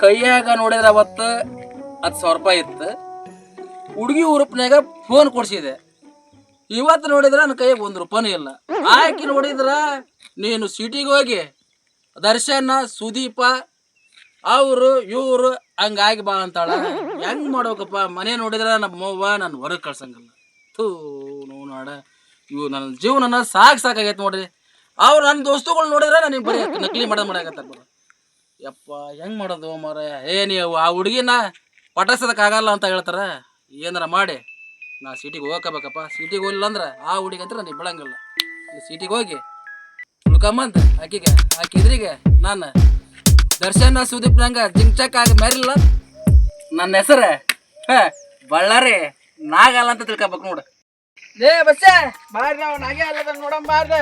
ಕೈಯಾಗ ನೋಡಿದ್ರೆ ಅವತ್ತು ಹತ್ತು ಸಾವಿರ ರೂಪಾಯಿ ಇತ್ತು. ಹುಡುಗಿ ಉರುಪ್ನಾಗ ಫೋನ್ ಕೊಡ್ಸಿದೆ. ಇವತ್ತು ನೋಡಿದ್ರೆ ನನ್ನ ಕೈಯಾಗ ಒಂದು ರೂಪಾಯಿ ಇಲ್ಲ. ಆಕಿ ನೋಡಿದ್ರ ನೀನು ಸಿಟಿಗೆ ಹೋಗಿ, ದರ್ಶನ, ಸುದೀಪ, ಅವರು, ಇವರು ಹಂಗಾಗಿ ಬಾ ಅಂತಾಳ. ಹೆಂಗ್ ಮಾಡ್ಬೇಕಪ್ಪ? ಮನೆ ನೋಡಿದ್ರೆ ನಮ್ಮ ಅವ್ವ ನಾನು ಹೊರಗೆ ಕಳ್ಸಂಗಿಲ್ಲ. ಥೂ ನೋ ನಾಡ. ಇವು ನನ್ನ ಜೀವನ ಸಾಕು ಸಾಕಾಗೈತೆ ನೋಡ್ರಿ. ಅವ್ರು ನನ್ನ ದೋಸ್ತುಗಳು ನೋಡಿದ್ರೆ ನನಗೆ ಬರೀ ನಕಲಿ ಮಾಡೋದು ಮಾಡಾಕತ್ತಾರ ಬರ ಯಪ್ಪ, ಹೆಂಗ್ ಮಾಡೋದು ಮರ ಏ, ನೀವು ಆ ಹುಡುಗಿನ ಆಗಲ್ಲ ಅಂತ ಹೇಳ್ತಾರೆ. ಏನಾರ ಮಾಡಿ, ನಾ ಸಿಟಿಗೆ ಹೋಗಬೇಕಪ್ಪ. ಸಿಟಿಗೆ ಹೋಗಿಲ್ಲ ಅಂದ್ರೆ ಆ ಹುಡುಗಿ ಅಂತ ನನಗೆ ಬಿಡಂಗಿಲ್ಲ ಸಿಟಿಗೆ ಹೋಗಿ ಹುಡುಕಮ್ಮಂತ ಆಕಿಗೆ ಆಕಿದ್ರಿಗೆ ನಾನು ದರ್ಶನ ಸುದೀಪ್ ನಂಗ ಜಿಂಚಕ್ ಆಗಿ ಮೆರಿಲ್ಲ. ನನ್ನ ಹೆಸರು ಬಳ್ಳಾರಿ ನಾಗಲ್ಲ ಅಂತ ತಿಳ್ಕೊಬೇಕು ನೋಡು. ಲೇ ಬಸ್ಸ ಅವ್ನ ಹಾಗೆ ಅಲ್ಲದ ನೋಡಂ ಬಾರ್ದ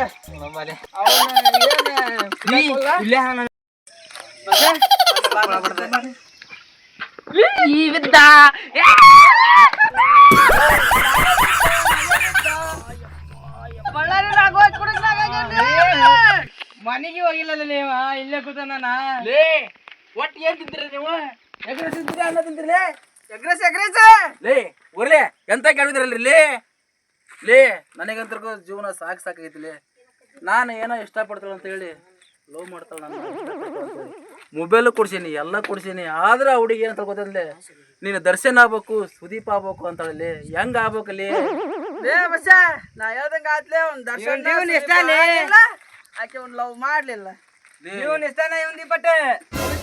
ಮನೆಗೆ ಹೋಗಿಲ್ಲ ನೀವ ಇಲ್ಲೇ ಕೂತ ನಾನ. ಲೇ ಒಟ್ಟು ಏನ್ ತಿಂತೀರಿ ನೀವು? ಎಗ್ರೆಸ್ ತಿಂತೀರಿ ಅನ್ನ ತಿಂತೀರಿ ಎಗ್ರೆಸ್ ಎಗ್ರೆಸ್. ಲೇ ಊರ್ಲೆ ಎಂತ ಕೇಳಿದ್ರಲ್ರಿ ಲೇ? ಲೇ ನನಗಂತರ್ಗು ಜೀವನ ಸಾಕು ಸಾಕಾಗೈತಿ ಲೇ. ನಾನು ಏನೋ ಇಷ್ಟಪಡ್ತಾಳೆ ಅಂತ ಹೇಳಿ ಲವ್ ಮಾಡ್ತಾಳೆ ನಾನು ಮೊಬೈಲು ಕೊಡ್ಸೀನಿ ಎಲ್ಲ ಕೊಡ್ಸೀನಿ. ಆದ್ರೆ ಆ ಹುಡುಗಿ ಏನಂತ ಗೊತ್ತಂದ್ಲೆ ನೀನು ದರ್ಶನ್ ಆಗ್ಬೇಕು ಸುದೀಪ್ ಆಗ್ಬೇಕು ಅಂತಳಲ್ಲಿ ಹೆಂಗ್ ಆಗ್ಬೇಕಲ್ಲಿ ಲೇ? ಬಸ್ಸ ನಾ ಹೇಳ್ದಂಗ ಆತ್ಲೆ ಒಂದ್ ದರ್ಶನ್ ಇವ್ನ್ ಇಷ್ಟ. ಆಕೆ ಒಂದ್ ಲವ್ ಮಾಡ್ಲಿಲ್ಲ. ಇವನ್ ಇಷ್ಟನ ಇವನ್ ದಿಪ್ಪಟ್ಟೆ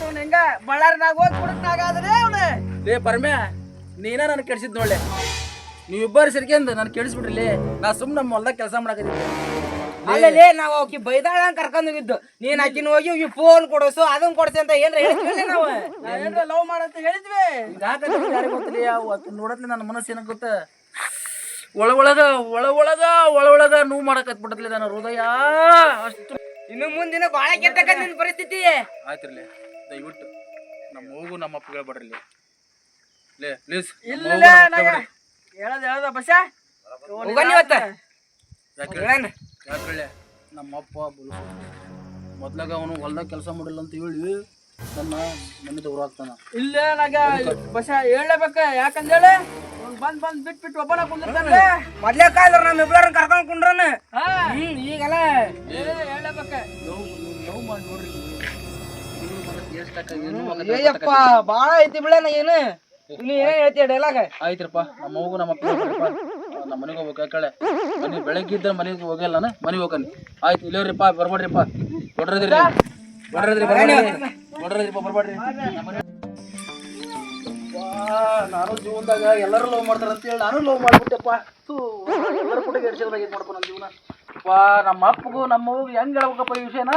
ಅವ್ನ್ ಹೆಂಗ? ಬಳ್ಳಾರಿನಾಗ ಹೋಗಿ ಕುಡಕ್ನಾಗ ಆದ್ರೆ ಅವ್ನು. ಲೇ ಪರಮ್ಯ ನೀನ ನನ್ ಕೆಡ್ಸಿದ್ ನೋಡ್ಲೆ. ನೀವಿಬ್ಬರು ಸೇರ್ಕೊಂಡು ನಾನು ಕೇಳಿಸ್ಬಿಡ್ರಿ ನಾ ಸುಮ್ಮನೆ ನಮ್ಮ ಹೊಲ್ದಾಗ ಕೆಲಸ ಮಾಡಕತ್ತಿದ್ದೆ. ಅಲ್ಲೇ ನಾವು ಆಕಿ ಬೈದಾಳ ಕರ್ಕೊಂಡ್ ಹೋಗಿದ್ದು. ನೀನ್ ಆಕಿನ ಹೋಗಿ ಇವ್ ಫೋನ್ ಕೊಡಸು ಅದನ್ನ ಕೊಡ್ಸಿ ಅಂತ ಏನ್ರ ಹೇಳ್ತೀವಿ ನಾವು. ಏನ್ರ ಲವ್ ಮಾಡಂತ ಹೇಳಿದ್ವಿ. ಗೊತ್ತಿಲ್ಲ ನೋಡತ್ಲೆ ನನ್ನ ಮನಸ್ಸು ಏನಕ್ಕೆ ಗೊತ್ತ? ಒಳ ಒಳಗ ಒಳ ಒಳಗ ಒಳ ಒಳಗ ನೋವು ಮಾಡಕತ್ ಬಿಡತ್ಲೆ ನನ್ನ ಹೃದಯ. ಅಷ್ಟು ಇನ್ನು ಮುಂದಿನ ಬಾಳ ಕೆಟ್ಟಕ ನಿನ್ ಪರಿಸ್ಥಿತಿ. ಆಯ್ತಿರ್ಲಿ ದಯವಿಟ್ಟು ನಮ್ಮ ಹೋಗು ನಮ್ಮ ಅಪ್ಪ ಹೇಳ್ಬೇಡ್ರಿ ಲೇ. ಲೇ ಪ್ಲೀಸ್ ಇಲ್ಲ ಹೇಳದ್ ಹೇಳ್ದ ಬಸ್ಸ ಹೋಗನ್ ಇವತ್ತ. ಯಾಕೆ ಹೇಳಣ್ಣ. ಯಾಕೆ ನಮ್ಮ ಅಪ್ಪ ಬಲು ಮೊದ್ಲಾಗ ಅವನು ಹೊಲ್ದಾಗ ಕೆಲಸ ಮಾಡಿಲ್ಲ ಅಂತ ಹೇಳಿ ನನ್ನ ಮನೆ ದೂರ ಆಗ್ತಾನ. ಇಲ್ಲ ನಾಗ ಬಸ್ಸ ಹೇಳಬೇಕ ಯಾಕಂದೇಳಿ ಅವ್ನ್ ಬಂದ್ ಬಂದ್ ಬಿಟ್ ಬಿಟ್ಟು ಒಬ್ಬನ ಕುಂದಿರ್ತಾನೆ. ಮೊದ್ಲೇ ಕಾಯ್ದ್ರ ನಮ್ಮ ಇಬ್ಬರ ಕರ್ಕೊಂಡ್ ಕುಂಡ್ರನ. ಈಗಲ್ಲ. ಏ ಹೇಳಬೇಕ ಮಾಡಿ ನೋಡ್ರಿ ಏನು ಬಾಳ ಐತಿ ಬಿಡಣ ಏನು? ನೀ ಏ ಹೇಳ್ತೀಯ ಡೈಲಾಗ ಆಯ್ತ್ರಪ್ಪ ನಮ್ಮ ಹೋಗು ನಮ್ಮ ಅಪ್ಪ ನಮ್ಮ ಮನೆಗೆ ಹೋಗ್ಬೇಕು ಯಾಕಳೆ? ಮನೆ ಬೆಳಗ್ಗೆ ಇದ್ದ ಮನೆಗೆ ಹೋಗಲ್ಲ ನಾನು ಮನೆಗೆ ಹೋಗನ್ ಆಯ್ತು ಇಲ್ಲವ್ರಿಪ್ಪ ಬರ್ಬೇಡ್ರಿಪ್ಪ. ಕೊಡ್ರದ್ರಿ ಬರ್ರದ್ರಿ ಕೊಡ್ರದ್ರಿಪ್ಪ ಬರ್ಬೇಡ್ರಿ. ನಾನು ಜೀವನದಾಗ ಎಲ್ಲರೂ ಲವ್ ಮಾಡ್ತಾರೆ ಅಂತ ಹೇಳಿ ನಾನು ಲವ್ ಮಾಡ್ಬಿಟ್ಟೆಪ್ಪ. ಥೂ, ಎಲ್ಲರ ಕೂಡ ಎಡ್ಸಿದಾಗ ಏನ್ ಮಾಡ್ಕೊ ನನ್ನ ಜೀವನ? ವಾ ನಮ್ಮ ಅಪ್ಪಗೂ ನಮ್ಮ ಅವ್ವಗೂ ಹೆಂಗ್ ಹೇಳ್ಬೇಕಪ್ಪ ಈ ವಿಷಯನ.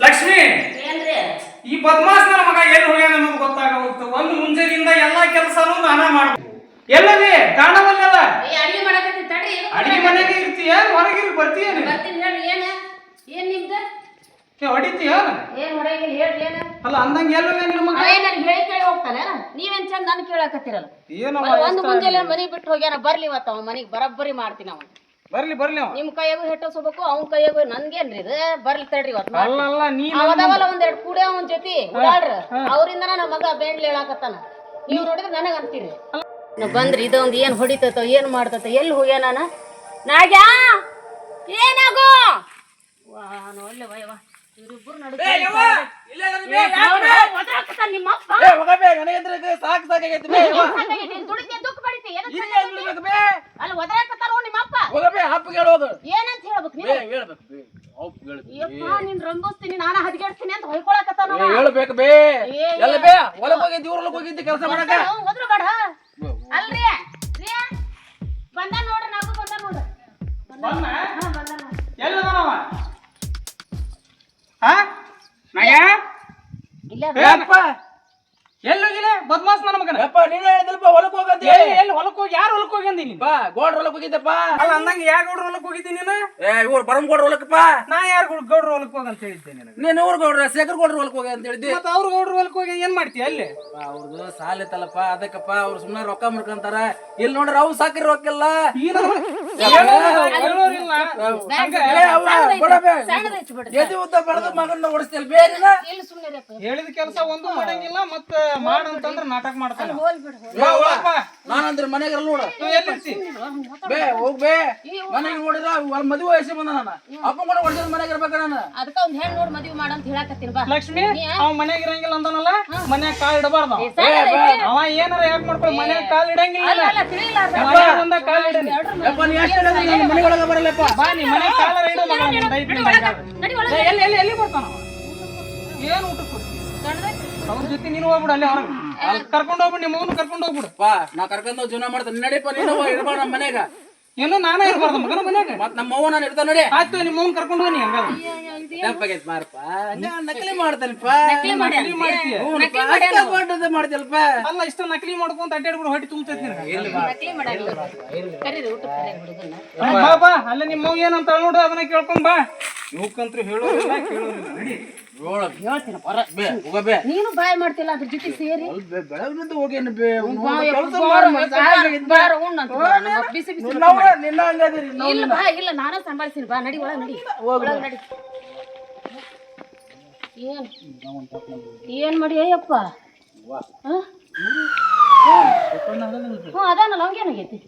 ಲಕ್ಷ್ಮಿ ಈ ಮಗ ಎಲ್ಲಿ ಹೋಗ್ಯಾನ ಅನ್ನೋದು ಗೊತ್ತಾಗುತ್ತೆ ಒಂದು ಮುಂಜಾನೆಯಿಂದ ಎಲ್ಲಾ ಕೆಲಸನೂ ನಾನ ಮಾಡ್ಬೇಕು. ಎಲ್ಲದೇ ಕಾಣವಲ್ಲಲ್ಲ ಅಡಿಗೆ ಮಾಡಕತ್ತಿ ತಡಿ ಅಡಿಗೆ ಮನೆಗೆ ಇರ್ತೀಯ ಹೊರಗೆ ಬರ್ತೀಯ? ಬರ್ತೀನಿ ಹೇಳ್ರಿ ಏನ ಏನ್ ನಿಮ್ದು? ಹೊಡಿತೀಯ ಏನ್? ಹೊಡೆಯಂಗಿಲ್ಲ ಹೇಳ್ ಏನ? ಅಲ್ಲ ಅಂದಂಗ ಎಲ್ಲ ನಿನ್ನ ಮಗ? ನಾನು ನನ್ ಹೇಳಿ ಕೇಳಿ ಹೋಗ್ತಾನೆ ನೀವೇನ್ ಚಂದ ನಾನು ಕೇಳಕತ್ತಿರಲ್ಲ? ಏನೋ ಒಂದು ಮುಂಜಾನೆ ಮನೆ ಬಿಟ್ಟು ಹೋಗ್ಯಾನ ಬರ್ಲಿ ಇವತ್ತು ಅವ ಮನೆಗೆ ಬರಬ್ಬರಿ ಮಾಡ್ತೀನಿ ಅವ ಬರ್ಲಿ ಬರ್ಲಿ ಅವ. ನಿಮ್ ಕೈಯಾಗೂ ಹೆಟ್ಟೋಸ್ಬೇಕು ಅವ್ನ ಕೈಯಾಗೂ ನನ್ಗೇನ್ರಿ ಇದು? ಬರ್ಲಿ ತಡ್ರಿ ಇವತ್ತು ಅಲ್ಲ ಅಲ್ಲ ನೀ ಅವದವಲ್ಲ ಒಂದೆರಡು ಕೂಡೆ ಅವನ ಜೊತೆ ಅವರಿಂದ ನಮ್ಮ ಮಗ ಬೇಂಡ್ಲಿ ಹೇಳಾಕತ್ತಾನ. ನೀವು ನೋಡಿದ್ರೆ ನನಗ ಅಂತೀರಿ. ಬಂದ್ರಿ ಇದೊಂದ್ ಏನ್ ಹೊಡಿತೈತೋ ಏನ್ ಮಾಡ್ತೈತೋ ಎಲ್ಲಿ ನಾನು? ನಾಗ್ಯಾ? ಏನಾಗೋ ವಾ ನೋಡ್ಲಿ ವಯ್ಯವ ಇವ್ರಿಬ್ರು ನಿಮ್ಮ ಅಪ್ಪ ಏ, ಹೋಗಬೇ, ನನಗಂದ್ರೆ ಸಾಕು ಸಾಕಾಗೈತಿ ಬೇ, ಯವ್ವ. ದುಡಿತೆ ದುಃಖ ಪಡಿತಿ ಎದಕ್ ಇಲ್ಲೇ ನಿಲ್ಬೇಕು ಬೇ. ಅಲ್ಲಿ ಒದರಾಕತ್ತಾರ ನೋಡಿ ಅಪ್ಪ ಹಪ್ಪಿಗೆ ಹೇಳೋದು ಏನಂತ ಹೇಳ್ಬೇಕು ನೀವು ಹೇಳ್ಬೇಕು ಬೇ. ಬೇ. ಯಪ್ಪ ನೀನ್ ರಂಗೋಸ್ತೀನಿ ನಾನ ಹದಗೆಡ್ತೀನಿ ಅಂತ ಹೊಯ್ಕೊಳಕತ್ತಾನ ಹೇಳ್ಬೇಕು ಬೇ. ಎಲ್ಲ ಬೇ ಹೊಲಕ್ ಹೋಗಿದ್ದಿ ಊರ್ಲಕ್ ಹೋಗಿದ್ದಿ ಕೆಲಸ ಮಾಡಕ ಹೋಗಿ ಹೊಲಕ್ ಹೋಗಿ ಬಾ ಗೋಡ್ ಹೊಲಕ್ ಹೋಗಿದ್ದಪ್ಪ ಅಲ್ಲ ಅಂದಂಗ ಯಾರ ಗೌಡ್ರ ಹೊಲಕ್ ಹೋಗಿದ್ದಿ ನೀನು? ಏ ಇವ್ರು ಬರಮ್ ಗೋಡ್ರ ಹೊಲಕ್ಕಪ್ಪ ನಾ ಯಾರು ಗೌಡ್ರ ಹೊಲಕ್ ಹೋಗ ಅಂತ ಹೇಳಿದ್ದೆ ನಿನಗೆ? ನೀನ್ ಊರ್ ಗೌಡ್ರ ಶೇಖರ್ ಗೌಡ್ರ ಹೊಲಕ್ ಹೋಗಿ ಅಂತ ಹೇಳಿದ್ದಿ. ಮತ್ತೆ ಅವ್ರ ಗೌಡ್ರ ಹೊಲಕ್ ಹೋಗಿ ಏನ್ ಮಾಡ್ತೀಯ ಅಲ್ಲಿ? ಅವ್ರದ್ದು ಸಾಲ ಇತ್ತಲ್ಲಪ್ಪ ಅದಕ್ಕಪ್ಪ ಅವ್ರು ಸುಮ್ಮನೆ ರೊಕ್ಕ ಮಾಡ್ಕೊಂತಾರ ಇಲ್ಲಿ ನೋಡ್ರ ಅವ್ರು ಸಾಕಿರ ರೊಕ್ಕ ಇಲ್ಲ? ಹೇಳಿದ ಕೆಲಸ ಒಂದು ಮಾಡಂಗಿಲ್ಲ ಮತ್ತ ಮಾಡಂತಂದ್ರ ನಾಟಕ ಮಾಡ್ತಾನೆ. ನಾನಂದ್ರೆ ಮನೆಗೆ ನೋಡ. ಎಲ್ಲಿರ್ತಿ ಬೇ ಹೋಗ್ ಬೇ ಮನೆಗೆ ನೋಡಿದ್ರ ಮದುವೆ ವಯಸ್ಸು ಬಂದ ನಾನು ಅಪ್ಪ ಕೂಡ ಹೊಡೆದ ಮನೆಗೆ ಇರ್ಬೇಕ ನಾನು ಅದಕ್ಕ ಒಂದ್ ಹೆಣ್ಣು ನೋಡಿ ಮದ್ವಿ ಮಾಡಂತ ಹೇಳಕತ್ತೀನಿ ಬಾ ಲಕ್ಷ್ಮಿ ಅವ ಮನ್ಯಾಗ ಇರಂಗಿಲ್ಲ ಅಂತಾನಲ್ಲ ಮನ್ಯಾಗ ಕಾಲ್ ಇಡಬಾರ್ದ ಅವ. ಏನಾರ ಯಾಕೆ ಮನ್ಯಾಗ ಕಾಲ್ ಇಡಂಗಿಲ್ಲ ಒಂದ ಕಾಲ್ ಯಪ್ಪ ನೀ ಎಷ್ಟು ಹೇಳಿದ್ರೆ ಮನೆ ಒಳಗೆ ಬರಲ್ಲಪ್ಪ ಬಾ ನೀ ಕಾಲ ಇಡು ಎಲ್ಲಿ ಎಲ್ಲಿ ಎಲ್ಲಿ ಬರ್ತಾನ ಅವ? ಏನ್ ಊಟ ಕೊಡ್ತಿ ಸಣ್ಣದೈತಿ. ಅವ್ರ ಜೊತೆ ನೀನು ಹೋಗ್ಬಿಡ ಅಲ್ಲಿ ಹೊರಗೆ ಅಲ್ಲಿ ಕರ್ಕೊಂಡು ಹೋಗ್ಬಿಡು ನಿಮ್ಮ ಮಗನ ಕರ್ಕೊಂಡು ಹೋಗ್ಬಿಡು. ಪಾ ನಾ ಕರ್ಕೊಂಡು ಹೋಗ್ ಜೀವನ ಮಾಡ್ತೇನೆ. ನಡಿಪ ನೀನು ಇರ್ಬಾರ ನಮ್ಮ ಮನೆಗ ಇನ್ನು ನಾನೇ ಇರ್ಬಾರ್ದು ಮಗನ ಮನ್ಯಾಗ. ಮತ್ ನಮ್ಮ ಅವ್ವ ನಾನು ಇರ್ತಾನ ನೋಡಿ. ಆಯ್ತು ನಿಮ್ಮ ಮಗನ ಕರ್ಕೊಂಡು ಹೋಗಿ ಹಂಗಾದ್ರೆ ನೆನಪಾಗೈತ್ ಮಾರಪ್ಪ. ನಾ ನಕಲಿ ಮಾಡ್ತೇನಪ್ಪ. ನಕಲಿ ಮಾಡ್ತೀಯ. ಅಲ್ಲ ಇಷ್ಟ ನಕಲಿ ಮಾಡ್ಕೊಂತ ಅಡ್ಡಾಡ್ಬಿಡು ಹೊಟ್ಟಿ ತುಂಬತೈತಿ ನಿನಗೆ. ಬಾ ಬಾ ಅಲ್ಲ ನಿಮ್ಮ ಏನಂತ ನೋಡು ಅದನ್ನ ಕೇಳ್ಕೊಂಡ್ ಬಾ. ಇವಕ್ಕಂತ್ರು ಹೇಳೋದಿಲ್ಲ ಕೇಳೋದಿಲ್ಲ ನಡಿ. ಹೇಳ್ತೀನಿ ಬರ ಬೇ ಹೋಗ ಬೇ. ನೀನು ಬಾಯ್ ಮಾಡ್ತಿಲ್ಲ ಅದ್ರ ಜೊತೆ ಸೇರಿ? ಅಲ್ ಬೇ ಬೆಳಗ್ನಿಂದ ಹೋಗೇನು ಬೇ ಬಾರ, ಬಾರ, ಬಾರ, ಉಣ್ಣ್ ಅಂತ ಬಾರ, ನಮ್ಮ ಬಿಸಿ ಬಿಸಿ ಊಟ ನಿನ್ನ ಹಂಗದಿರಿ ಇಲ್ಲ ಬಾ ಇಲ್ಲ ನಾನೇ ಸಂಭಾಳಿಸ್ತೀನಿ ಬಾ ನಡಿ ಒಳಗ್ ನಡಿ. ಒಳಗ್ ನಡಿ. ಏನ್? ಏನ್ ಮಾಡಿ ಅಯ್ಯಪ್ಪ? ಹ? ಹ್ಞೂ ಅದಾನಲ್ಲ ಅವಂಗೇನಾಗೈತಿ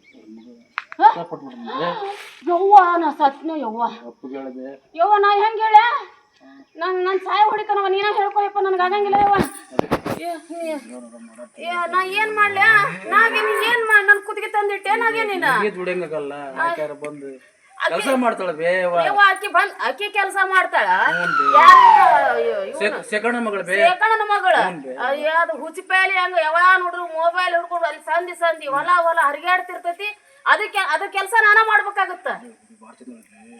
ಯವ್ವ ನಾ ಸತ್ನ ಯವ್ವ. ಯವ್ವ ನಾ ಹೆಂಗೆ ಹೇಳ ನನ್ ನನ್ ಸಾಯ ಹೊಡಿತಾನವ ನೀನ ಹೇಳ್ಕೊಯಪ್ಪ ನನ್ಗೆ ಆಗಂಗಿಲ್ಲ ಯವ್ವ. ನಾ ಏನ್ ಮಾಡ್ಲ? ನಾಗೆ ನೀ ಏನ್ ಮಾಡಿ ನನ್ ಕುತ್ತಿಗೆ ತಂದಿಟ್ಟೆ ನಾಗೆ ನೀನ? ದುಡಿಯಂಗಲ್ಲ ಯಾಕ್ಯಾರ ಬಂದು. ಕೆಲಸ ಮಾಡ್ತಾಳ ಬೇವ ಯವ್ವ ಆಕಿ ಬಂದ್ ಆಕಿ ಕೆಲಸ ಮಾಡ್ತಾಳ? ಸೆಕೆಂಡ್ ಮಗಳು ಬೇ ಶೇಖಣ್ಣನ ಮಗಳು. ಅಯ್ಯ ಅದು ಹುಚ್ಚಿ ಹಂಗ ಯಾವ ನೋಡ್ರು ಮೊಬೈಲ್ ಹಿಡ್ಕೊಂಡು ಅಲ್ಲಿ ಸಂದಿ ಸಂದಿ ಹೊಲ ಹೊಲ ಹರಿಗಾಡ್ತಿರ್ತೈತಿ. ಅದಕ್ಕೆ ಅದ್ರ ಕೆಲಸ ನಾನ ಮಾಡ್ಬೇಕಾಗುತ್ತ.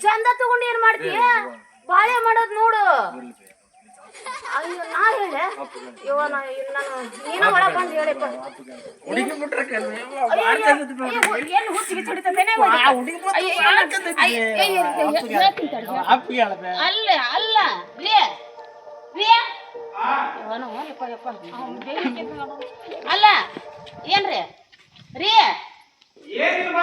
ಚಂದ ತಗೊಂಡು ಏನ್ ಮಾಡ್ತೀಯ ಬಾಳೆ ಮಾಡೋದ್ ನೋಡು. ಅಯ್ಯೋ ನಾ ಹೇಳೆ ಇವ ನಾ ಇದ್ ನಾನು ನೀನ ಒಳಗ್ ಬಂದ್ ಹೇಳಿಪ್ಪ ಹುಡುಗಿ ಬಿಟ್ರೆ ಏನು ಹುಚ್ಚಿಗೆ ಹೊಡಿತೈತೇನೆ ಅಲ್ಲ ಅಲ್ಲ ಲೇ ಲೇ ಇವನು ಯಪ್ಪ ಯಪ್ಪ. ಅವ್ನ್ ಬೇರೆ ಅಲ್ಲ ಏನ್ರಿ? ರೀ ಏನಿಲ್ಲ.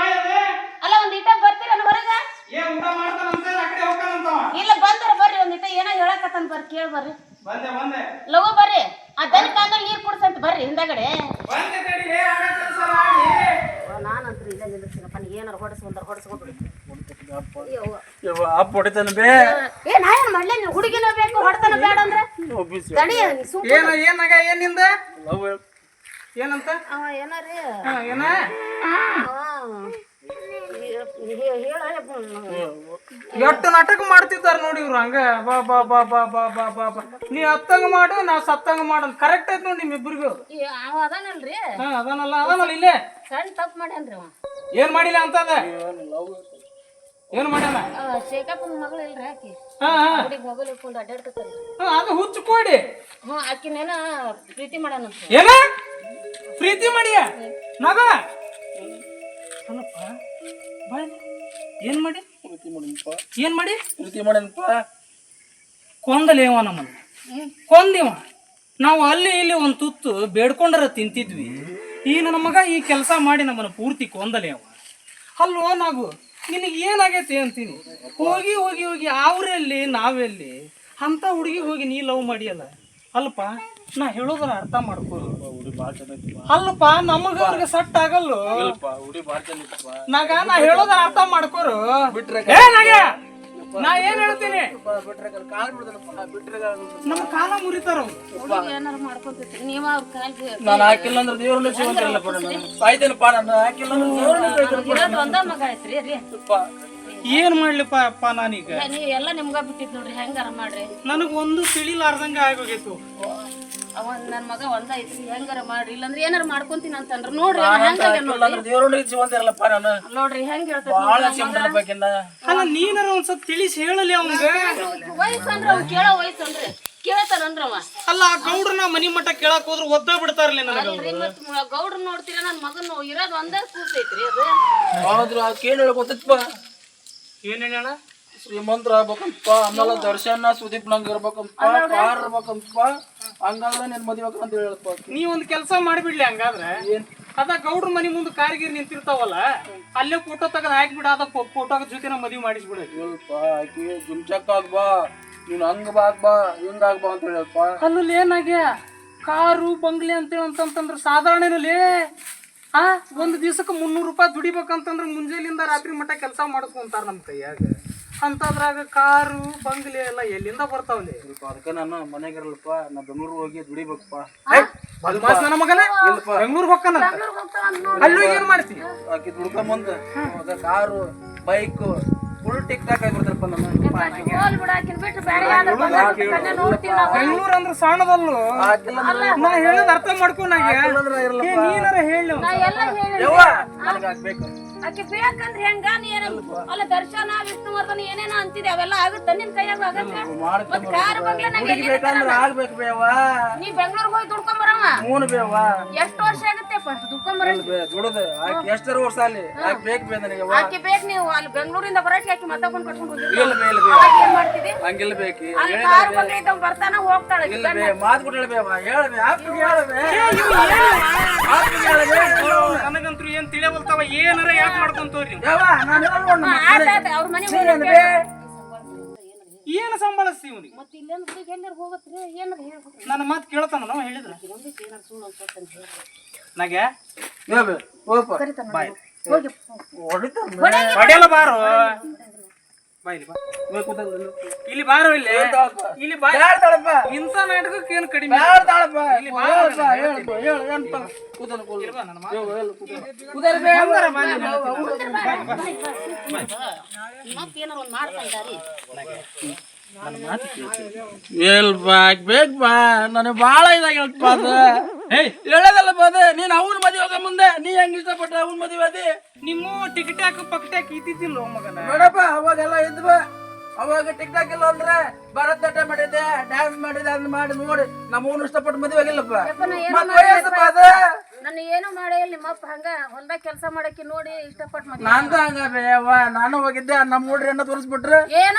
ಅಲ್ಲ ಒಂದ್ ಇಟ ಬರ್ತೀರ ಹೊರಗ? ಏ ಊಟ ಮಾಡ್ತಾನಂತ ಆ ಕಡೆ ಹೋಗ್ತಾನಂತವ ಇಲ್ಲ ಬಂದ್ರ ಬರ್ರಿ ಒಂದ್ ಇಟ ಏನೋ ಹೇಳಕತ್ತನ್ ಬರ್ರಿ ಕೇಳಿ ಬರ್ರಿ. ಬಂದೆ ಬಂದೆ. ಲಗು ಬರ್ರಿ ಆ ದನ ಕಾದಲ್ಲಿ ನೀರ್ ಕುಡ್ಸಂತ ಬರ್ರಿ ಹಿಂದಗಡೆ. ಬಂದೆ ತಡಿಲೇ ಆಗ ಕೆಲಸ ಮಾಡಿ ನಾನಂತ್ರು ಇಲ್ಲ ನಿಲ್ಲಿಸ್ತೀನಪ್ಪ ನೀ ಏನಾರ ಹೊಡಸ್ ಒಂದರ ಹೊಡಸ್ಕೊಬಿಡಿ ಅಪ್ಪ ಹೊಡಿತಾನ ಬೇ. ಏ ನಾ ಏನ್ ಮಾಡ್ಲಿ ನೀನ್ ಹುಡುಗಿನ ಬೇಕು ಹೊಡ್ತಾನ ಬೇಡ ಅಂದ್ರೆ? ಏನ ಏನಾಗ ಏನಿಂದ ಏನಂತ? ಅವ ಏನಾರಿ? ಹಾ, ಏನ? ಎಷ್ಟು ನಾಟಕ ಮಾಡ್ತಿದ್ದಾರೆ ನೋಡಿ ಇವ್ರು ಹಂಗ. ಬಾ ಬಾ ಬಾ ಬಾ ಬಾ ಬಾ ಬಾ ಬಾ. ನೀ ಹತ್ತಂಗ ಮಾಡು ನಾ ಸತ್ತಂಗ ಮಾಡು ಕರೆಕ್ಟ್ ಐತ್ ನೋಡಿ ನಿಮ್ಮಿಬ್ಬರಿಗೂ ಅವ ಅದಾನಲ್ರಿ? ಹಾ ಅದನ್ನಲ್ಲ ಅದನ್ನಲ್ಲ ಇಲ್ಲೇ. ಸಣ್ಣ ತಪ್ಪು ಮಾಡ್ಯಾನ್ರಿ ಅವ. ಏನ್ ಮಾಡಿಲ್ಲ ಅಂತ ಏನ್ ಮಾಡ್ಯಾನ? ಶೇಖಪ್ಪ ಮಗಳು ಇಲ್ರಿ ಆಕಿ. ಹಾ ಹಾ. ಹುಡುಗಿ ಇಟ್ಕೊಂಡು ಹಾ, ಅದು ಹುಚ್ಚು ಕೊಡಿ ಹ್ಞೂ ಆಕಿನೇನ ಪ್ರೀತಿ ಮಾಡ್ಯಾನಂತ. ಏನ? ಪ್ರೀತಿ ಮಾಡಿಯ? ನಗ ಅಲ್ಲಪ್ಪ ಏನು ಮಾಡಿ? ಏನ್ ಮಾಡಿ ಏನ್ ಮಾಡಿ? ಪ್ರೀತಿ ಮಾಡೇನಪ್ಪ. ಕೊಂದಲೇವ ನಮ್ಮನ್ನ. ಕೊಂದಿವ. ನಾವು ಅಲ್ಲಿ ಇಲ್ಲಿ ಒಂದು ತುತ್ತು ಬೇಡ್ಕೊಂಡರ ತಿಂತಿದ್ವಿ. ಈ ನನ್ನ ಮಗ ಈ ಕೆಲಸ ಮಾಡಿ ನಮ್ಮನ್ನ ಪೂರ್ತಿ ಕೊಂದಲೇವ. ಅಲ್ವೋ ನಾವು ನಿನಗೆ ಏನಾಗೈತಿ ಅಂತೀನಿ? ಹೋಗಿ ಹೋಗಿ ಹೋಗಿ ಅವ್ರೆಲ್ಲಿ ನಾವೆಲ್ಲಿ? ಅಂತ ಹುಡುಗಿ ಹೋಗಿ ನೀ ಲವ್ ಮಾಡಿಯಲ್ಲ. ಅಲ್ಪ ನಾ ಹೇಳುದ್ರ ಅರ್ಥ ಮಾಡ್ಕೋ ಅಲ್ಲಪ್ಪ ನಮಗ ಅವ್ರಿಗೆ ಸಟ್ ಆಗಲ್ಲ. ನಾಗ ನಾ ಹೇಳೋದ್ರ ಅರ್ಥ ಮಾಡ್ಕೋರು ನಾ ಏನ್ ಹೇಳ್ತೀನಿ? ನಮ್ಮ ಕಾಲ ಮುರಿತಾರ ನಾನು ಹಾಕಿಲ್ಲ ಅಂದ್ರೆ ದೇವ್ರ ಸಾಯ್ತೇನಪ್ಪ ನಾನು ಹಾಕಿಲ್ಲ ಅಂದ್ರೆ ಏನ್ ಮಾಡ್ಲಿಪ್ಪ ಅಪ್ಪ ನಾನೀಗ? ಎಲ್ಲ ನಿಮ್ಗ ಬಿಟ್ಟಿದ್ ನೋಡ್ರಿ ಹೆಂಗಾರ ಮಾಡ್ರಿ? ನನಗ ಒಂದು ತಿಳಿಲಾರ್ದಂಗ ಆಗೋಗಿತ್ತು ಅವ ನನ್ನ ಮಗ ಒಂದ ಐತಿ. ಹೆಂಗಾರ ಮಾಡ್ರಿ? ಇಲ್ಲಂದ್ರೆ ಏನಾರ ಮಾಡ್ಕೊಂತೀನಿ ಅಂತಂದ್ರ. ನೋಡ್ರಿ ದೇವ್ರನ್ನ ಶಿವಂತಿರಲ್ಲಪ್ಪ ನಾನು. ನೋಡ್ರಿ ಹೆಂಗ್ ಹೇಳ್ತೈತಿ ಭಾಳ ಶಿವಂತಿರಬೇಕಿನ್ನ ಅಲ್ಲ ನೀನಾರ ಒಂದು ಸ್ವಲ್ಪ ತಿಳಿಸಿ ಹೇಳಲಿ ಅವಂಗ ವಯಸ್ಸಂದ್ರ ಅವ್ನ್ ಕೇಳೋ ವಯಸ್ಸನ್ರಿ ಕೇಳ್ತಾರನ್ರವ ಅಲ್ಲ ಆ ಗೌಡ್ರನ್ನ ಮನಿ ಮಠ ಕೇಳಕ್ ಹೋದ್ರೆ ಒದ್ದ ಬಿಡ್ತಾರಲ್ಲ ನನಗೆ ಗೌಡ್ರ ನೋಡ್ತೀರ? ನನ್ ಮಗನ್ ಇರೋದ್ ಒಂದೇ ಕೂಸೈತ್ರಿ ಅದು. ಆದ್ರ ಆ ಕೇಳಿ ಗೊತ್ತಪ್ಪ ಏನ್ ಹೇಳ ಶ್ರೀಮಂತರ ಆಗ್ಬೇಕಂತ ಆಮೇಲೆ ದರ್ಶನ ಸುದೀಪ್ ನಂಗೆ ಇರ್ಬೇಕಂತಪ್ಪ ಕಾರ್ ಇರ್ಬೇಕಂತಪ್ಪ ಹಂಗಾದ್ರೆ ನಿನ್ ಮದ್ವೆ ಅಂತ ಹೇಳಪ್ಪ ನೀ ಒಂದ್ ಕೆಲಸ ಮಾಡ್ಬಿಡ್ಲಿ ಹಂಗಾದ್ರೆ. ಅದ ಗೌಡ್ರ ಮನಿ ಮುಂದೆ ಕಾರಿಗೀರ್ ನಿಂತಿರ್ತಾವಲ್ಲ ಅಲ್ಲೇ ಫೋಟೋ ತೆಗೆದು ಹಾಕ್ಬಿಡ ಅದ ಫೋಟೋ ಜೊತೆ ಮದ್ವಿ ಮಾಡಿಸ್ಬಿಡ. ಹೇಳಪ್ಪ ಆಕಿ ಜುಮ್ಚಕ್ ಆಗ್ಬಾ ನೀನ್ ಹಂಗ ಬಾ ಬಾ ಹಿಂಗ ಆಗ್ಬಾ ಅಂತ ಹೇಳಪ್ಪ ಅಲ್ಲಲ್ಲಿ ಏನಾಗ್ಯ? ಕಾರು ಬಂಗ್ಲೆ ಅಂತೇಳಿ ಅಂತಂತಂದ್ರೆ ಲೇ? ಆ ಒಂದು ದಿವಸಕ್ಕೆ ಮುನ್ನೂರು ರೂಪಾಯಿ ದುಡಿಬೇಕಂತಂದ್ರೆ ಮುಂಜಾನೆಯಿಂದ ರಾತ್ರಿ ಮಟ್ಟ ಕೆಲಸ ಮಾಡಿಸ್ಕೊಂತಾರ ನಮ್ಮ ಕೈಯಾಗ. ಅಂತದ್ರಾಗ ಕಾರು ಬಂಗ್ಲೆ ಎಲ್ಲ ಎಲ್ಲಿಂದ ಬರ್ತಾವಲ್ಲಿ? ಸ್ವಲ್ಪ ಅದಕ್ಕೆ ನಾನು ಮನೆಗಿರಲ್ಲಪ್ಪ ನಾ ಬೆಂಗಳೂರು ಹೋಗಿ ದುಡಿಬೇಕಪ್ಪ ಬದ್ಮಾಸ್ ನನ್ನ ಮಗನ? ಬೆಂಗ್ಳೂರ್ ಹೊಕ್ಕನ ಅಲ್ಲೂ ಏನ್ ಮಾಡ್ತಿ? ಆಕಿ ದುಡ್ಕೊಂಬಂದ ಅದ car bike full TikTok ನೋಡ್ತೀವಿ ನಾವು. ಬೆಂಗ್ಳೂರ್ ಅಂದ್ರೆ ಸಣ್ಣದಲ್ಲು ನಾ ಹೇಳೋದ್ ಅರ್ಥ ಮಾಡ್ಕೊಂಡಾಗ ನೀನಾರ ನನಗೆ ನಾ ಆಕೆ ಬೇಕಂದ್ರೆ ಹೆಂಗ? ನೀ ಅಲ್ಲ ದರ್ಶನ ವಿಷ್ಣುವರ್ಧನ್ ಏನೇನ ಅಂತಿದೆ ಅವೆಲ್ಲ ಆಗುತ್ತೆ ನಿನ್ ಕೈಯಾಗ ಆಗತ್ತ ಮತ್ ಕಾರ್ ಬಂಗ್ಲೆನಾಗ ಎಲ್ಲಿ ಬೇಕಂದ್ರೆ ಆಗ್ಬೇಕು ಬೇವ. ನೀ ಬೆಂಗಳೂರಿಗೆ ಹೋಗಿ ದುಡ್ಕೊಂಬರಮ್ಮ ಮೂನ್ ಬೇವ. ಎಷ್ಟು ವರ್ಷ ಆಗುತ್ತೆ? ಫಸ್ಟ್ ದುಡದ ಆಕೆ ಎಷ್ಟರ ವರ್ಷ ಅಲ್ಲಿ? ಆಕಿ ಬೇಕು ಬೇ ನನಗೆ ಯವ್ವ. ಆಕೆ ಬೇಕು ನೀವು ಅಲ್ಲಿ ಬೆಂಗಳೂರಿಂದ ಆಕಿ ಕಟ್ಕೊಂಡು ಹೋಗಿರ್ತೀವಿ ಇಲ್ಲ ಬೇ ಇಲ್ಲ ಬೇ. ಅವಾಗ ಏನ್ ಮಾಡ್ತಿದ್ವಿ ಹಂಗಿಲ್ಲ ಬೇಕಿ ಅಲ್ಲಿ ಕಾರ್ ಬಂಗ್ಲೆ ಇದ್ದವ್ ಬರ್ತಾನ ಹೋಗ್ತಾಳ. ಆಕಿ ಇಲ್ಲ ಗಂಡ. ಬೇ ಮಾತು ಕೊಟ್ಟು ಹೇಳ್ಬೇ ಆಪಿಗೆ ಹೇಳ್ಬೇ ಆಪಿಗೆ ಹೇಳ್ಬೇ ನನಗಂತೂ ಏನ್ ತಿಳಿಯವಲ್ತಾವ ಏನಾರ ಯಾಕೆ ಮಾಡ್ಕೊಂತವ್ರಿ ಯವ್ವ ನಾನು ಎಲ್ಲ ನೋಡ್ ಹಾ, ಆತ್ ಆತ್, ಅವ್ರ ಮನೆಗ್ ಹೋಗಿ ಏನ್ ಸಂಬಳಸ್ತಿ ಇವ್ನಿಗೆ? ಮತ್ತೆ ಇಲ್ಲೇನು ಹುಡುಗಿ ಎಲ್ಲಾರ ಹೋಗತ್ರಿ? ಏನಾರ ಹೇಳ್ಬಿಟ್ರಿ ನನ್ನ ಮಾತು ಕೇಳ್ತಾನ ನಾವು ಹೇಳಿದ್ರ? ಏನಾರ ಸುಳ್ಳು ಅನ್ಸತ್ತೆ ಅಂತ ಹೇಳಿ ನಾಗೆ ಹೇಳ್ಬೇ ಹೋಗಪ್ಪ ಬಾಯ್ ಹೊಡೆಯಲ್ಲ ಬಾರೋ? ಇಲ್ಲಿ ಬಾರೋ ಇಲ್ಲಿ? ಇಲ್ಲಿ ಬಾ ಹೇಳ್ತಾಳಪ್ಪ ಇಂಥ ನಾಟಕಕ್ಕೆ ಏನು ಕಡಿಮೆ? ಇಲ್ಲಿ ಎಲ್ ಬಾ ನನಗೆ ಭಾಳ ಅದು. ಏಯ್ ಹೇಳೋದಲ್ಲಪ್ಪ ನೀನ್ ನೀನು ಅವನ ಮದುವೆ ಹೋಗ ಮುಂದೆ ನೀ ಹೆಂಗ್ ಇಷ್ಟಪಟ್ಟ ಅವನ ಮದುವೆ ಅದಿ ನಿಮ್ಮ ಟಿಕೆಟ್ ಹಾಕ ಪಕ್ಟಾಕ್ ಇದ್ದಿದ್ದಿಲ್ಲ ಮಗನ. ನೋಡಪ್ಪ ಅವಾಗೆಲ್ಲ ಇದ್ವ. ಅವಾಗ ಟಿಕ್ ಟಾಕ್ ಇಲ್ಲ ಅಂದ್ರೆ ಭರತನಾಟ್ಯ ಮಾಡಿದ್ದೆ ಡ್ಯಾನ್ಸ್ ಮಾಡಿದೆ ಅದನ್ನ ಮಾಡಿ ನೋಡಿ. ನಮ್ಮವನು ಇಷ್ಟಪಟ್ಟು ಮದುವೆ ಆಗಿಲ್ಲಪ್ಪ. ಮತ್ತೆ ನನ್ನ ಏನು ಮಾಡೇ ಇಲ್ಲಿ ನಿಮ್ಮಪ್ಪ ಹಂಗ ಹೊಲ್ದಾಗ ಕೆಲಸ ಮಾಡಕ್ಕೆ ನೋಡಿ ಇಷ್ಟಪಟ್ಟು ಮದ್ವೆ ನಂದು ಹಂಗ ಅವ್ವ ನಾನು ಹೋಗಿದ್ದೆ ನಮ್ಮ ಹುಡ್ರಿ ಅಣ್ಣ ತೋರಿಸ್ಬಿಟ್ರೆ. ಏನ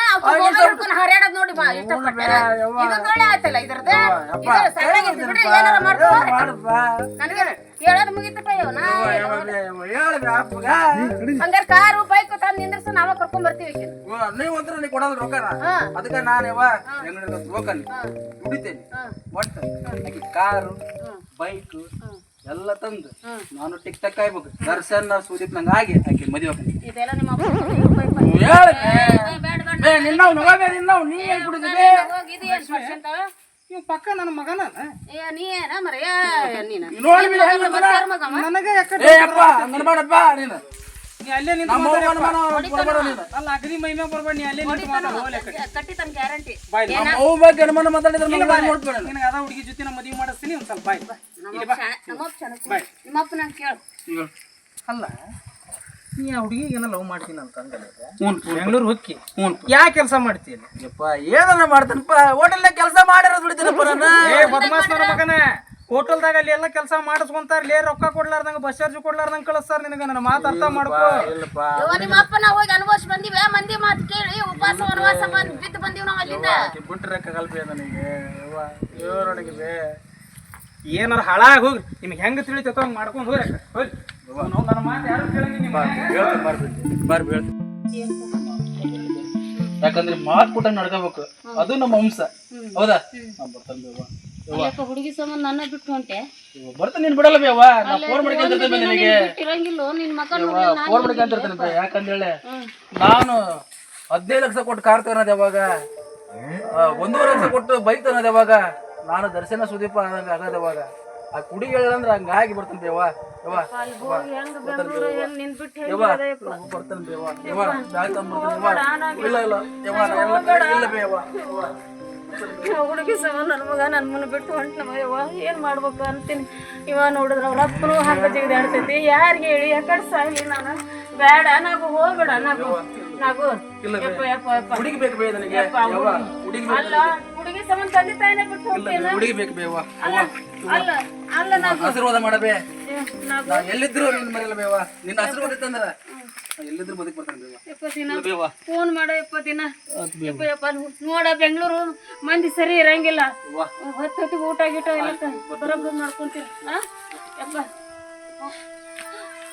ಹರಿಯಾಡದ್ ನೋಡಿ ಬಾ ಇಷ್ಟಪಟ್ಟ ಇದು ನೋಡಿ ಆಯ್ತಲ್ಲ ಇದ್ರದ ಬಿಡ್ರಿ ಏನಾರ ಮಾಡ್ಕೊ ಮಾಡಪ್ಪ ನನಗೆ ಹೇಳೋದು ಮುಗಿತಪ್ಪ ಇವ್ ನಾ ಹಂಗಾರ ಕಾರು ಬೈಕ್ ತಂದ್ ನಿಂದ್ರಸ ನಾವ ಕರ್ಕೊಂಡ್ ಬರ್ತೀವಿ. ನೀವು ಅಂದ್ರೆ ನೀ ಕೊಡೋದು ರೊಕ್ಕನ? ಹಾ. ಅದಕ್ಕೆ ನಾನು ಇವ ಹೆಂಗ್ ದುಡಿತೇನೆ. ಒಟ್ಟು. ಕಾರು ಬೈಕ್ ಎಲ್ಲ ತಂದು ನಾನು ಟಿಕ್ ಟಕ್ ಆಗ್ಬೇಕು ದರ್ಶನ್ ಸುದೀಪ್ ನಂಗೆ ಆಗಿ ಆಕೆ ಮದುವೆ. ಇದೆಲ್ಲ ನಿಮ್ಮ ಅಪ್ಪ ಬೈಕ್ ಬೇ. ಏ, ಬೇಡ ಬೇಡ. ನಿನ್ನವ್ ನಗಬೇ ನಿನ್ನವ್. ನೀ ಏನ್ ಕುಡಿದಿದೆ ಹೋಗಿ ಇದು ಏನ್ ಪರ್ಸೆಂಟ್ ಇವ್ ಪಕ್ಕ ನನ್ನ ಮಗನ ಏ ನೀ ಏನ ನೀನ. ನೋಡಿ ಬಿಡು? ನನಗೆ ಏ ಅಪ್ಪ ನೀನು. ನೀ ಅಲ್ಲೇ ನಿಂತು ನೀನು. ಅಲ್ಲ ಅಗ್ನಿ ಮೈ ಮ್ಯಾಗ ಬರ್ಬೇಡ ನೀ ಅಲ್ಲೇ ನಿಂತು ಮಾತಾಡು ಕಟ್ಟಿ. ತನ್ ಗ್ಯಾರಂಟಿ ಬಾಯ್ ನಮ್ಮ ಅವ್ವ ಬಗ್ಗೆ ಅನುಮಾನ ಮಾತಾಡಿದ್ರೆ ನಂಗೆ ನೋಡ್ಬೇಡ ನಿನಗೆ ಅದ ಹುಡುಗಿ ಜೊತೆ ನಾ ಮದುವೆ ಮಾಡಿಸ್ತೀನಿ ಒಂದ್ ಸ್ವಲ್ಪ ಬಾಯ್. ನಮ್ಮಪ್ಪ ಅಲ್ಲ ನೀ ಆ ಹುಡುಗಿಗೆ ಏನೋ ಲವ್ ಮಾಡ್ತೀನಿ ಅಂತ ಅಂದಲ್ಲ ಬೆಂಗಳೂರು ಹೊಕ್ಕಿ ಹ್ಞೂ. ಯಾ ಕೆಲಸ ಮಾಡ್ತೀನಿ? ಯಪ್ಪ ಏನನ್ನ ಮಾಡ್ತಾನಪ್ಪ? ಹೋಟೆಲ್ನಾಗ ಕೆಲಸ ಮಾಡಿರೋದು ದುಡಿತೀನಪ್ಪ ನಾನು. ಏ ಬದಮಾಸ್ ನನ್ನ ಮಗನ. ಹೋಟೆಲ್ದಾಗ ಅಲ್ಲಿ ಎಲ್ಲ ಕೆಲಸ ಮಾಡಿಸ್ಕೊಂತಾರ ಲೇ ರೊಕ್ಕ ಕೊಡ್ಲಾರ್ದಂಗ ಬಸ್ ಚಾರ್ಜ್ ಕೊಡ್ಲಾರ್ದಂಗ ಕಳಿಸ್ತಾರ ನಿನಗ. ನನ್ನ ಮಾತು ಅರ್ಥ ಮಾಡ್ಕೋ. ಇಲ್ಲಪ್ಪ. ನಿಮ್ಮ ಅಪ್ಪ ನಾವು ಹೋಗಿ ಅನುಭವಿಸ್ ಬಂದಿವಿ. ಮಂದಿ ಮಾತು ಕೇಳಿ ಉಪವಾಸ ವನವಾಸ ಬಂದ್ ಬಿದ್ದು ಬಂದಿವಿ ನಾವು ಅಲ್ಲಿಂದ. ಬಿಟ್ಟರೆ ಕಲ್ಪೆ ನನಗೆ? ಯವ್ವ ಇವರೊಳಗೆ ಬೇ ಏನಾರ ಹಾಳಾಗಿ ಹೋಗ್ರಿ. ನಿಮ್ಗೆ ಹೆಂಗ್ ತಿಳಿತೈತೋ ಹಂಗೆ ಮಾಡ್ಕೊಂಡು ಹೋಗ್ರಿ ಹೋಗಿ ನನ್ನ ಮಾತು ಯಾರು ಕೇಳಂಗಿಲ್ಲ ನಿಮ್ಮ ಹೇಳ್ತೀನಿ ಬರ್ಬಿಟ್ಟು ಬರ್ಬಿ ಯಾಕಂದ್ರೆ ಮಾತು ಕೊಟ್ಟ ನಡ್ಕೋಬೇಕು. ಅದು ನಮ್ಮ ವಂಶ ಹೌದಾ? ನಾ ಬರ್ತಾನೆ ಬೇವ ಹುಡುಗಿ ಸಂಬಂಧ ನನ್ನ ಬಿಟ್ಟು ಹೊಂಟೆ ಬರ್ತಾನೆ ನೀನ್ ಬಿಡಲ್ಲ ಬೇವ ನಾ ಫೋನ್ ಮಾಡ್ಕೊಂತಿರ್ತೇನೆ ನಿನಗೆ. ಫೋನ್ ಮಾಡ್ಕೊಂತಿರ್ತೇನೆ ಬೇ. ಯಾಕಂದೇಳೆ ನಾನು ಹದಿನೈದು ಲಕ್ಷ ಕೊಟ್ಟು ಕಾರ್ ತಗೋನದ ಯಾವಾಗ? ಒಂದೂವರೆ ಲಕ್ಷ ಕೊಟ್ಟು ಬೈಕ್ ತಗೋನದ ಯಾವಾಗ? ನಾನು ದರ್ಶನ ಸುದೀಪ ಅನ್ನಂಗ ಆಗದ ಯಾವಾಗ ಆ ಕುಡಿ ಹೇಳಂದ್ರ ಹಂಗಾಗಿ ಬರ್ತಾನೆ ದೇವ ಯವ್ವ ಹೆಂಗ್ ಯವ್ವ ಬರ್ತಾನೆ ಬೇವ ಯವ್ವ ಬ್ಯಾಗ್ ತಗೊಂಡ್ಬರ್ತಾನೆ ಯವ್ವ ಇಲ್ಲ ಇಲ್ಲ. ಯವ್ವ ಇಲ್ಲ ಬೇವ ಹುಡುಗಿ ಸಂಬಂಧ ನನ್ನ ಮಗ ನನ್ನ ಮನ ಬಿಟ್ಟು ಹೊಂಟ ಯವ್ವ ಏನ್ ಮಾಡ್ಬೇಕು ಅಂತೀನಿ. ಇವ ನೋಡಿದ್ರ ಅವ್ರ ಅಪ್ಪನು ಹಂಗ ಜಿಗಿದಾಡ್ತೈತಿ ಯಾರಿಗೆ ಹೇಳಿ? ಯಾಕಡೆ ಸಾಯ್ಲಿ ನಾನು. ಬೇಡ nagu ಹೋಗ್ಬೇಡ nagu nagu ಯಪ್ಪ ಯಪ್ಪ ಅಲ್ಲ. ಸಂಬಂಧ ತಂದೆ ತಾಯಿನೇ ಬಿಟ್ಟು ಹೋಗ್ತೇನೆ ಹುಡುಗಿ ಬೇಕು ಬೇವ. ಅಲ್ಲ ಅಲ್ಲ ಅಲ್ಲ ನಾಗು ಆಶೀರ್ವಾದ ಮಾಡಬೇ ನಾ ಎಲ್ಲಿದ್ರು ನಿನ್ನ ಮನೆಯಲ್ಲ ಬೇವ. ನಿನ್ನ ಆಶೀರ್ವಾದ ಇತ್ತಂದ್ರ ಎಲ್ಲಿದ್ರು ಬದುಕ್ ಬರ್ತಾನೆ ಬೇವ. ದಿನ. ಬೇವ. ಫೋನ್ ಮಾಡೋ ಎಪ್ಪ ದಿನ. ಯಪ್ಪ ಯಪ್ಪ ನೋಡ ಬೆಂಗಳೂರು ಮಂದಿ ಸರಿ ಇರಂಗಿಲ್ಲ. ಹೊತ್ತು ಹೊತ್ತಿಗೆ ಊಟ ಗೀಟ ಎಲ್ಲ ಬರೋಬ್ಬರಿ ಮಾಡ್ಕೊಂತೀರಿ ಹಾ ಯಪ್ಪ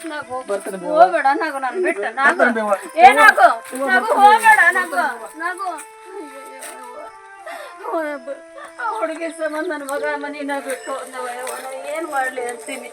ನಾಗು ಹೋಗ್ಬೇಡ ನಾಗು ನಾನು ಬಿಟ್ಟ. ನಾಗು. ಏನಾಗು ನಾಗು. ಹೋಗ್ಬೇಡ ನಾಗು. ನಾಗು. ಹುಡುಗಿ ಸಂಬಂಧ ನನ್ನ ಮಗ ಮನಿನ ಬಿಟ್ಟು ಏನು ಮಾಡಲಿ ನಾ ಏನ್ ಮಾಡ್ಲಿ ಅಂತೀನಿ.